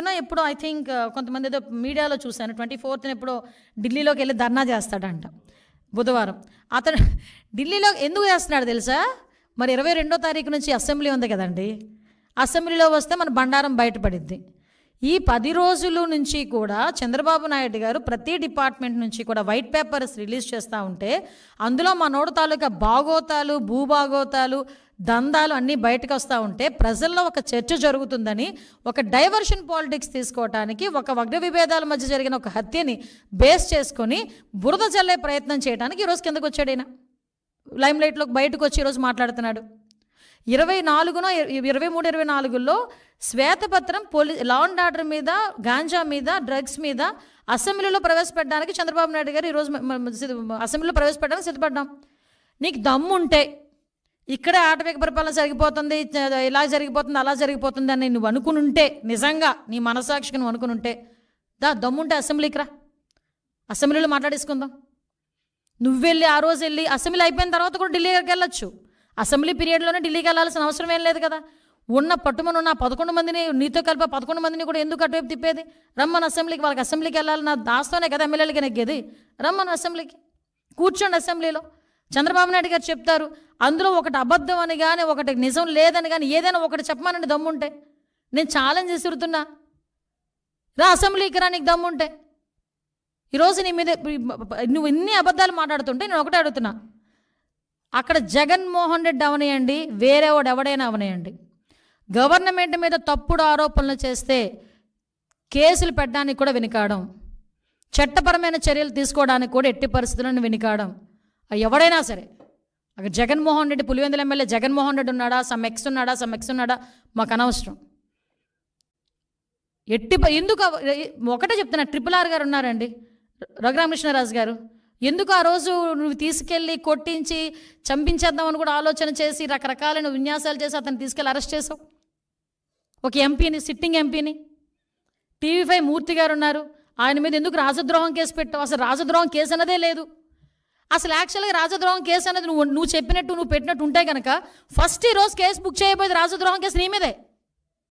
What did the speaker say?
ఫోర్త్న ఎప్పుడో I think uh, కొంతమంది ఏదో మీడియాలో చూశాను. ట్వంటీ ఫోర్త్న ఎప్పుడో ఢిల్లీలోకి వెళ్ళి ధర్నా చేస్తాడంట బుధవారం. అతను ఢిల్లీలో ఎందుకు చేస్తున్నాడు తెలుసా? మరి ఇరవై రెండో తారీఖు నుంచి అసెంబ్లీ ఉంది కదండి. అసెంబ్లీలో వస్తే మన బండారం బయటపడిద్ది. ఈ పది రోజుల నుంచి కూడా చంద్రబాబు నాయుడు గారు ప్రతి డిపార్ట్మెంట్ నుంచి కూడా వైట్ పేపర్స్ రిలీజ్ చేస్తూ ఉంటే అందులో మనోడు తాలూకా బాగోతాలు భూభాగోతాలు దందాలు అన్నీ బయటకు వస్తూ ఉంటే ప్రజల్లో ఒక చర్చ జరుగుతుందని ఒక డైవర్షన్ పాలిటిక్స్ తీసుకోవటానికి ఒక వగ్ర విభేదాల మధ్య జరిగిన ఒక హత్యని బేస్ చేసుకొని బురద చల్లే ప్రయత్నం చేయడానికి ఈరోజు కిందకు వచ్చాడు ఈయన. లైమ్ లైట్లోకి బయటకు వచ్చి ఈరోజు మాట్లాడుతున్నాడు. ఇరవై నాలుగున ఇరవై మూడు ఇరవై నాలుగులో శ్వేతపత్రం పోలీ లా అండ్ ఆర్డర్ మీద గాంజా మీద డ్రగ్స్ మీద అసెంబ్లీలో ప్రవేశపెట్టడానికి చంద్రబాబు నాయుడు గారు ఈరోజు అసెంబ్లీలో ప్రవేశపెట్టడానికి సిద్ధపడ్డాం. నీకు దమ్ము ఇక్కడే ఆటవిక పరిపాలన జరిగిపోతుంది ఇలా జరిగిపోతుంది అలా జరిగిపోతుంది అని నువ్వు అనుకుని ఉంటే నిజంగా నీ మనసాక్షికి నువ్వు అనుకుని ఉంటే దా దమ్ముంటే అసెంబ్లీకి రా. అసెంబ్లీలో మాట్లాడేసుకుందాం. నువ్వు వెళ్ళి ఆ రోజు వెళ్ళి అసెంబ్లీ అయిపోయిన తర్వాత కూడా ఢిల్లీకి వెళ్ళొచ్చు. అసెంబ్లీ పీరియడ్లోనే ఢిల్లీకి వెళ్ళాల్సిన అవసరం ఏం లేదు కదా. ఉన్న పట్టుమని ఉన్న పదకొండు మందిని నీతో కలిపి పదకొండు మందిని కూడా ఎందుకు అటువైపు తిప్పేది? రమ్మని అసెంబ్లీకి వాళ్ళకి అసెంబ్లీకి వెళ్ళాలి. నా దాస్తోనే కదా ఎమ్మెల్యేలకి నెగ్గేది రమ్మన్ అసెంబ్లీకి. కూర్చోండి అసెంబ్లీలో. చంద్రబాబు నాయుడు గారు చెప్తారు అందులో ఒకటి అబద్ధం అని కానీ ఒకటి నిజం లేదని కానీ ఏదైనా ఒకటి చెప్పమానండి దమ్ముంటే. నేను ఛాలెంజ్ విసురుతున్నా రా అసెంబ్లీకి రా నీకు దమ్ముంటే. ఈరోజు నీ మీద నువ్వు ఇన్ని అబద్ధాలు మాట్లాడుతుంటే నేను ఒకటే అడుగుతున్నా. అక్కడ జగన్మోహన్ రెడ్డి అవనేయండి వేరే వాడు ఎవడైనా అవనేయండి. గవర్నమెంట్ మీద తప్పుడు ఆరోపణలు చేస్తే కేసులు పెట్టడానికి కూడా వెనుకాడం. చట్టపరమైన చర్యలు తీసుకోవడానికి కూడా ఎట్టి పరిస్థితులను వెనుకాడం. ఎవడైనా సరే. అక్కడ జగన్మోహన్ రెడ్డి పులివెందుల ఎమ్మెల్యే జగన్మోహన్ రెడ్డి ఉన్నాడా? సమ్ ఎక్స్ ఉన్నాడా? సమ్ ఎక్స్ ఉన్నాడా? మాకు అనవసరం. ఎట్టి ఎందుకు ఒకటే చెప్తున్నా ట్రిపుల్ ఆర్ గారు ఉన్నారండి. రఘురామకృష్ణరాజు గారు. ఎందుకు ఆ రోజు నువ్వు తీసుకెళ్ళి కొట్టించి చంపించేద్దామని కూడా ఆలోచన చేసి రకరకాలైన విన్యాసాలు చేసి అతను తీసుకెళ్ళి అరెస్ట్ చేసావు ఒక ఎంపీని సిట్టింగ్ ఎంపీని. టీవీ ఫైవ్ మూర్తి గారు ఉన్నారు. ఆయన మీద ఎందుకు రాజద్రోహం కేసు పెట్టావు? అసలు రాజద్రోహం కేసు అన్నదే లేదు. అసలు యాక్చువల్గా రాజద్రోహం కేసు అనేది నువ్వు నువ్వు చెప్పినట్టు నువ్వు పెట్టినట్టు ఉంటే కనుక ఫస్ట్ ఈ రోజు కేసు బుక్ చేయబోయేది రాజద్రోహం కేసు నీ మీదే.